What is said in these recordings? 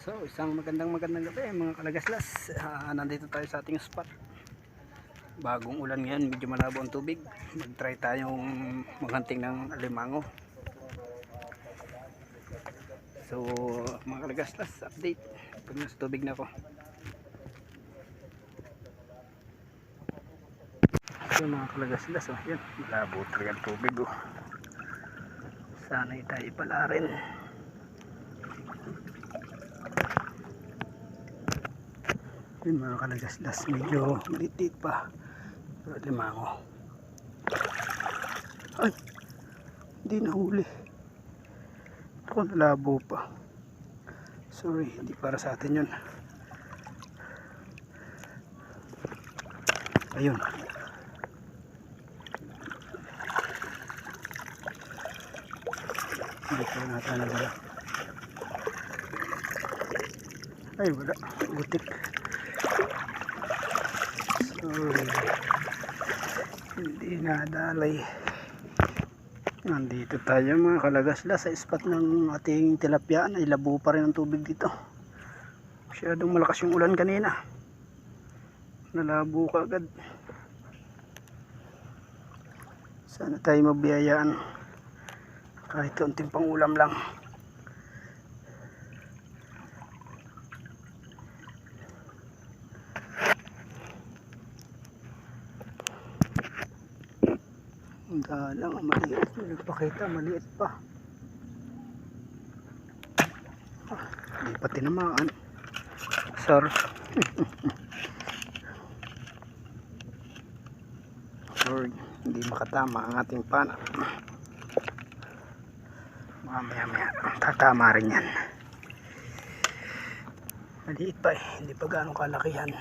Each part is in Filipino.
So, isang magandang magandang gabi mga kalagaslas. Ah, nandito tayo sa ating spot. Bagong ulan ngayon, medyo malabo ang tubig. Mag-try tayong maghanting ng alimango. So, mga kalagaslas, update. Pag nasa tubig na ako. So, mga kalagaslas, oh, yan. Malabo talaga ang tubig. Oh. Sana'y tayo pala rin. Yung mga kalagaslas medyo malitit pa. Pero limango. Ay! Hindi nahuli. Ako nalabo pa. Sorry, hindi para sa atin yun. Ayun. Pa nata na wala. Ay, wala. Butik. Sorry. Hindi nadalay. Nandito tayo mga kalagasla sa spot ng ating tilapia. Ay labo pa rin ang tubig dito. Masyadong malakas yung ulan kanina. Nalabo ka agad. Sana tayo mabiyayaan. Kahit unting pang ulam lang. Ang dalang, ang maliit. Nagpakita, maliit pa. Ah, Hindi pa tinamaan. Sir. Sorry, hindi makatama ang ating pana. Mamaya maya, tatama rin yan. Maliit pa eh, hindi pa gaano kalakihan.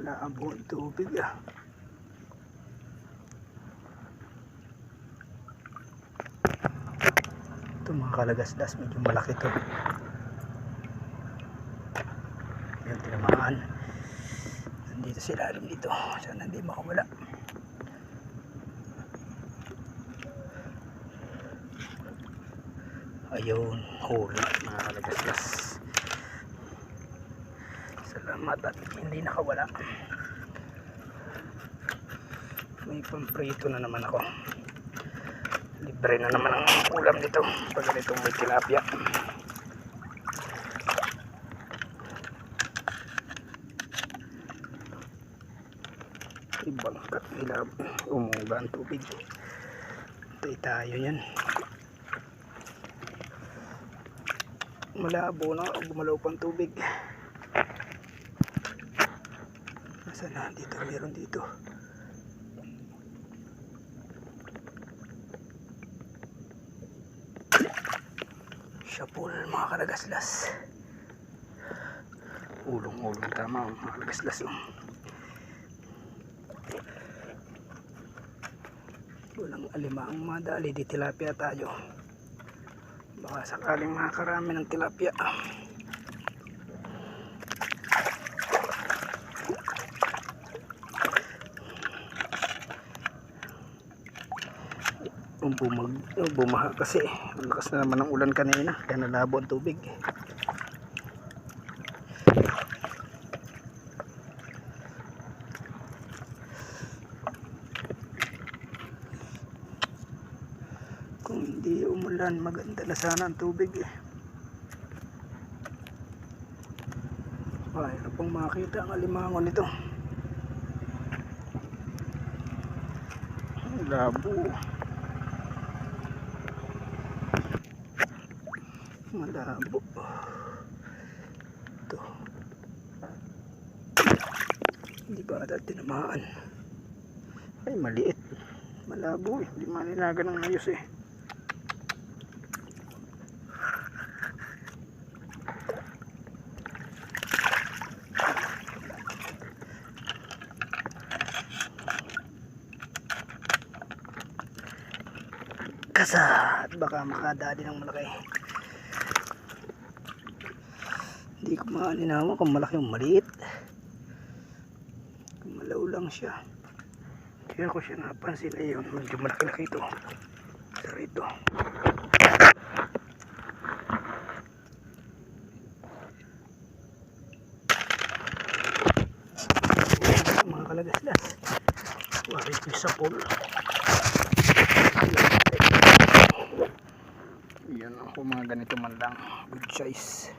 Malabo ang tubig ah. Ito mga kalagasdas, medyo malaki to. Yan tinamaan. Nandito sa ilalim dito. Sana hindi makawala. Ayun, huli mga kalagasdas. Salamat at hindi nakawala. May pamprito na naman ako. Libre na naman ang ulam nito pag ganito may tilapia. Ibang nila umuga ang tubig. Tay tayo yan. Malabo na gumalaw pang tubig. Nasaan na? Dito, meron dito. Syapul mga kalagaslas. Ulong-ulong tama mga kalagaslas. Oh. Walang alimaang madali di tilapia tayo. Baka sakaling makakarami ng tilapia. Kung bumag, bumaha kasi. Ang lakas na naman ng ulan kanina kaya nalabo ang tubig. Kung hindi umulan maganda na sana ang tubig eh. Mahirap pong makita ang alimango nito? Labo malabo. Ito. Hindi ba ata tinamaan. Ay maliit. Malabo eh. Hindi malinagan ng ayos eh. Kasat. Baka makadali ng malaki hindi ko maaninawa kung malaki o maliit. Malaw lang siya. Hindi ako siya napansin ayun medyo malaki-laki ito. Sa rito. Mga kalagaslas wari ko sa yan ako mga ganito man lang. Good size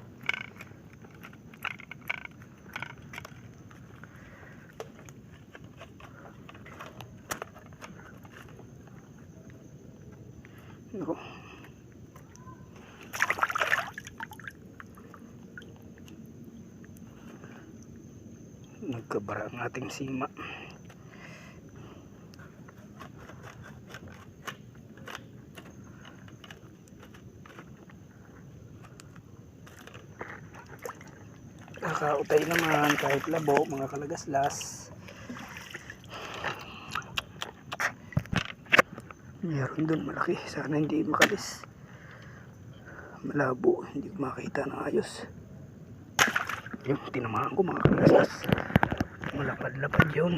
ating sima. Kakautay naman kahit labo, mga kalagaslas. Meron dun malaki. Sana hindi makalis. Malabo. Hindi makita ng ayos. Yung tinamaan ko mga kalagaslas. Malapad-lapad yun.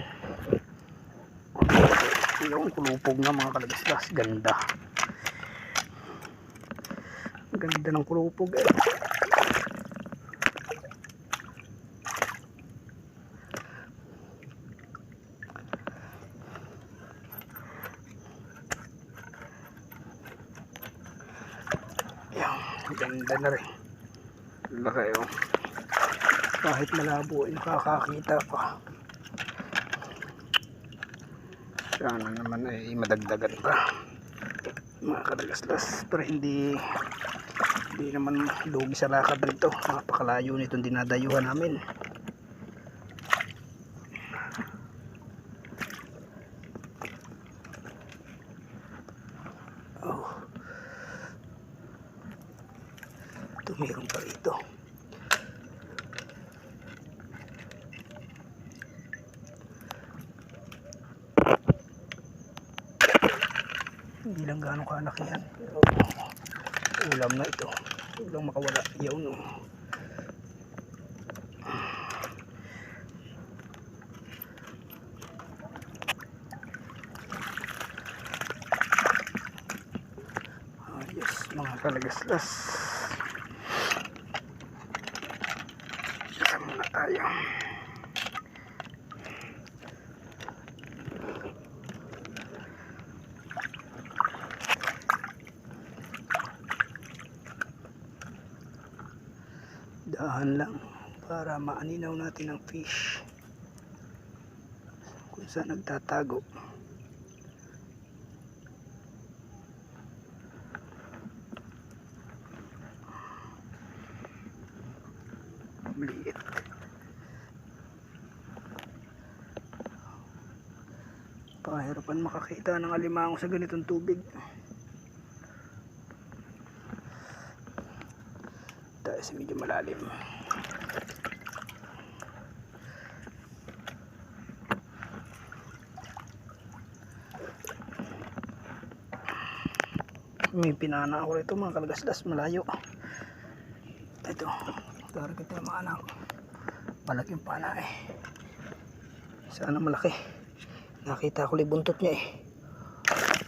Yung kulupog na mga kalagaslas. Ganda. Ganda ng kulupog eh. Yan, ganda na rin. Laki oh. Kahit malabo ay nakakakita pa. Sana naman ay madagdagan pa. Mga kadagaslas. Pero hindi hindi naman lugi sa lakad nito. Napakalayo nitong dinadayuhan namin. Oh. Tumirong pa rito. Hindi lang gaano kalaki yan. Pero ulam na ito. Ulam makawala. Yaw no. Ayos mga kalagaslas. Dahan lang para maaninaw natin ang fish. Kung saan nagtatago. Maliit. Pahirapan makakita ng alimango sa ganitong tubig. Sa medyo malalim. May pinana ako rito mga kalagasdas malayo. Ito. Target na mga anak. Malaking pana eh. Sana malaki. Nakita ko libuntot niya eh.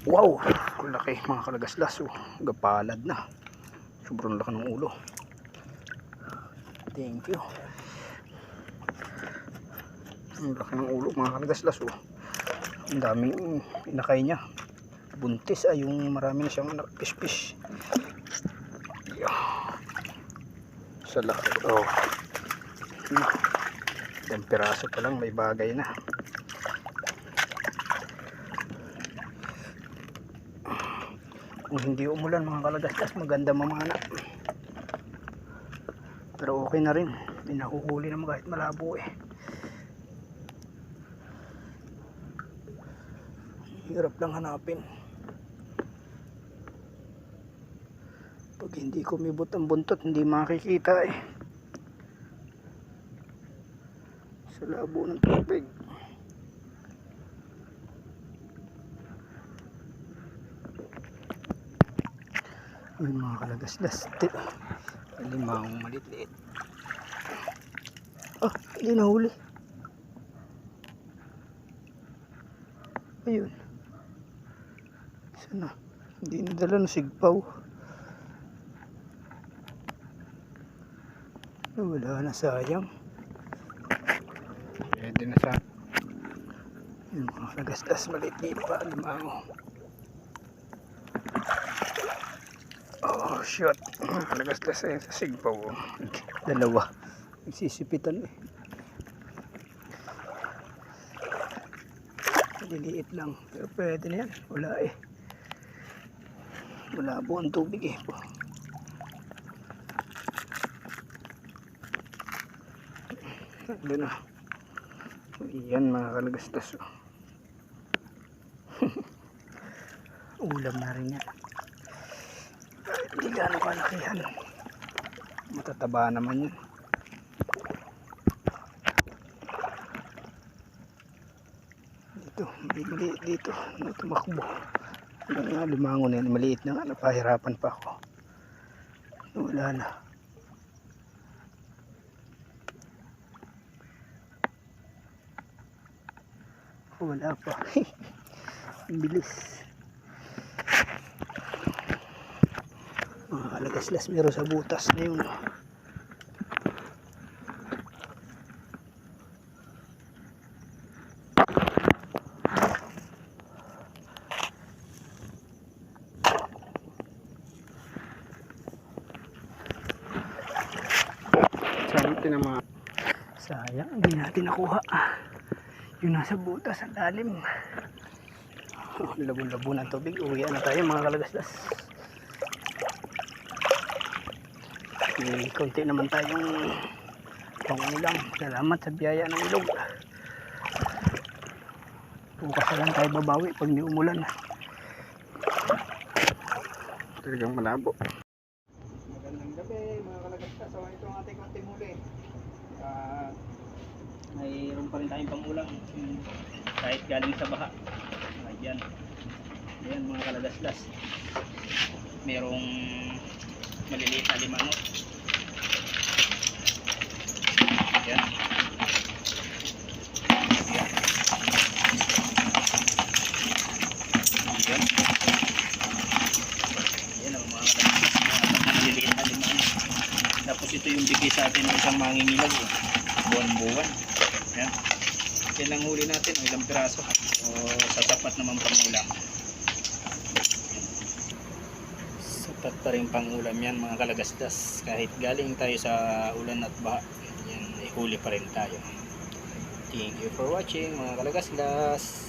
Wow! Laki mga kalagasdas. Oh. Gapalad na. Sobrang laki ng ulo. Thank you. Ang laki ng ulo mga kalagasdas. Oh. Ang daming inakay niya. Buntis ay yung marami na siyang. Yeah. Sa laki. Oh. Ilang piraso pa lang may bagay na. Kung hindi umulan mga kalagastas maganda mamana. Pero okay na rin. May nakuhuli naman kahit malabo eh. Hirap lang hanapin. Pag hindi kumibot ang buntot, hindi makikita eh. Sa labo ng tubig. Uy mga kalagaslas. Limang maliit-liit. Ah, hindi nahuli. Ayun. Sana. Hindi nadala ng sigpaw. Wala na sayang. Pwede na sa Yung mga nagastas maliit dito pa, limango. Shot. Mga nagastas eh, sa sigpaw. oh. Dalawa. Nagsisipitan eh. Maliliit lang. Pero pwede na yan. Wala eh. Wala po ang tubig eh. Doon na. Yan mga kalagastas. oh. Ulam na rin yan. Hindi gaano kalaki yan. Matataba naman yan. Dito, maliit dito. Ano tumakbo. Hanggang nga lumango na yan. Maliit na nga. Napahirapan pa ako. Wala na. Wala pa. Bilis. Mga kalagaslas meron sa butas na yun. Sabi na mga sayang hindi natin nakuha. Yung nasa butas ang lalim. Oh, labo-labo ng tubig. Uwi na tayo mga kalagaslas may konti naman tayong pangulang. Salamat sa biyaya ng ilog. Bukas lang tayo babawi pag di umulan talagang malabo. Magandang gabi mga kalagaslas so ito ang ating konting huli. Ah, mayroon pa rin tayong pangulang. Kahit galing sa baha. Ayan. Ayan mga kalagaslas merong maliliit na limango ayan ayan ayan ayan ang mga maliliit na limango tapos ito yung bigay sa atin ng isang mangingilag eh. buwan-buwan yan. Yan ang huli natin ilang piraso. O sasapat naman pangulam sapat pa rin pangulam yan mga kalagasdas. Kahit galing tayo sa ulan at baha yan ay huli pa rin tayo. Thank you for watching mga kalagasdas